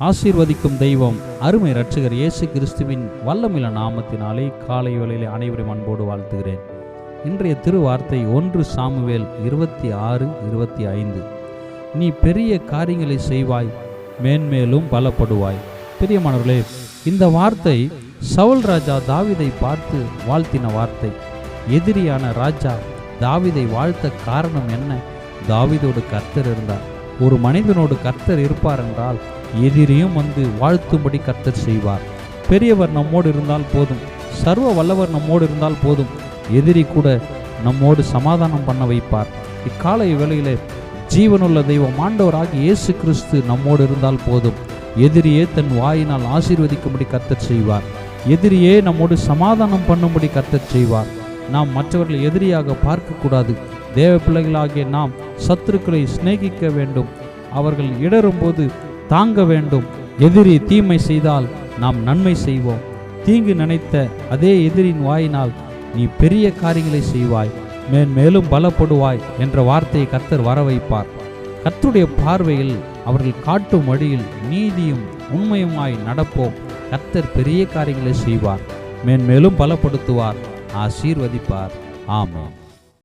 ஆசீர்வதிக்கும் தெய்வம் அருமை ரட்சகர் இயேசு கிறிஸ்துவின் வல்லமில நாமத்தினாலே காலை வேளையில் அனைவரும் அன்போடு வாழ்த்துகிறேன். இன்றைய திருவார்த்தை ஒன்று சாமுவேல் இருபத்தி ஆறு இருபத்தி ஐந்து. நீ பெரிய காரியங்களை செய்வாய் மேன்மேலும் பலப்படுவாய். பிரியமானவர்களே இந்த வார்த்தை சவுல் ராஜா தாவிதை பார்த்து வாழ்த்தின வார்த்தை. எதிரியான ராஜா தாவிதை வாழ்த்த காரணம் என்ன? தாவிதோடு கர்த்தர் இருந்தார். ஒரு மனிதனோடு கர்த்தர் இருப்பார் என்றால் எதிரியும் வந்து வாழ்த்தும்படி கர்த்தர் செய்வார். பெரியவர் நம்மோடு இருந்தால் போதும். சர்வ வல்லவர் நம்மோடு இருந்தால் போதும். எதிரி கூட நம்மோடு சமாதானம் பண்ண வைப்பார். இக்காலை வேளையிலே ஜீவனுள்ள தெய்வம் ஆண்டவராக இயேசு கிறிஸ்து நம்மோடு இருந்தால் போதும். எதிரியே தன் வாயினால் ஆசீர்வதிக்கும்படி கர்த்தர் செய்வார். எதிரியே நம்மோடு சமாதானம் பண்ணும்படி கர்த்தர் செய்வார். நாம் மற்றவர்களை எதிரியாக பார்க்கக்கூடாது. தேவ பிள்ளைகளாகிய நாம் சத்துருக்களை சிநேகிக்க வேண்டும். அவர்கள் இடரும்போது தாங்க வேண்டும். எதிரி தீமை செய்தால் நாம் நன்மை செய்வோம். தீங்கு நினைத்த அதே எதிரின் வாயினால் நீ பெரிய காரியங்களை செய்வாய். மேன்மேலும் பலப்படுவாய் என்ற வார்த்தையை கர்த்தர் வர வைப்பார் கர்த்தருடைய பார்வையில் அவர்கள் காட்டும் வழியில் நீதியும் உண்மையுமாய் நடப்போம். கர்த்தர் பெரிய காரியங்களை செய்வார். மேன்மேலும் பலப்படுத்துவார். ஆசீர்வதிப்பார். ஆமாம்